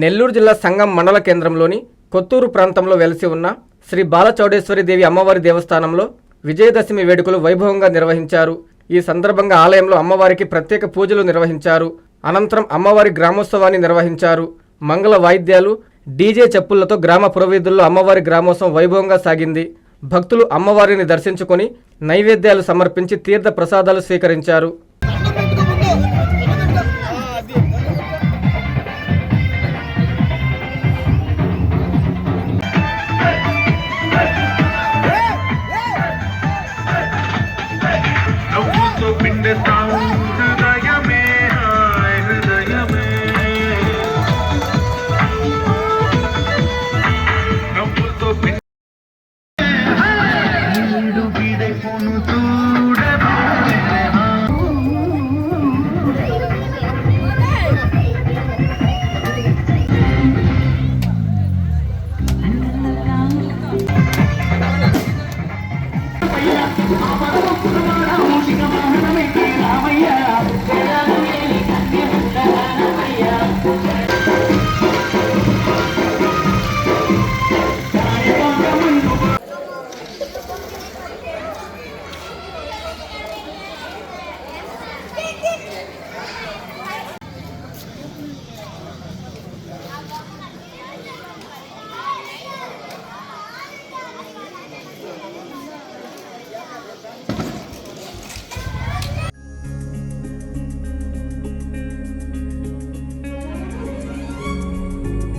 నెల్లూరు జిల్లా సంగం మండల కేంద్రంలోని కొత్తూరు ప్రాంతంలో వెలసి ఉన్న శ్రీ బాలచౌడేశ్వరి దేవి అమ్మవారి దేవస్థానంలో విజయదశమి వేడుకలు వైభవంగా నిర్వహించారు. ఈ సందర్భంగా ఆలయంలో అమ్మవారికి ప్రత్యేక పూజలు నిర్వహించారు. అనంతరం అమ్మవారి గ్రామోత్సవాన్ని నిర్వహించారు. మంగళ వాయిద్యాలు డీజే చెప్పులతో గ్రామ పురవీధుల్లో అమ్మవారి గ్రామోత్సవం వైభవంగా సాగింది. భక్తులు అమ్మవారిని దర్శించుకొని నైవేద్యాలు సమర్పించి తీర్థ ప్రసాదాలు స్వీకరించారు. this time.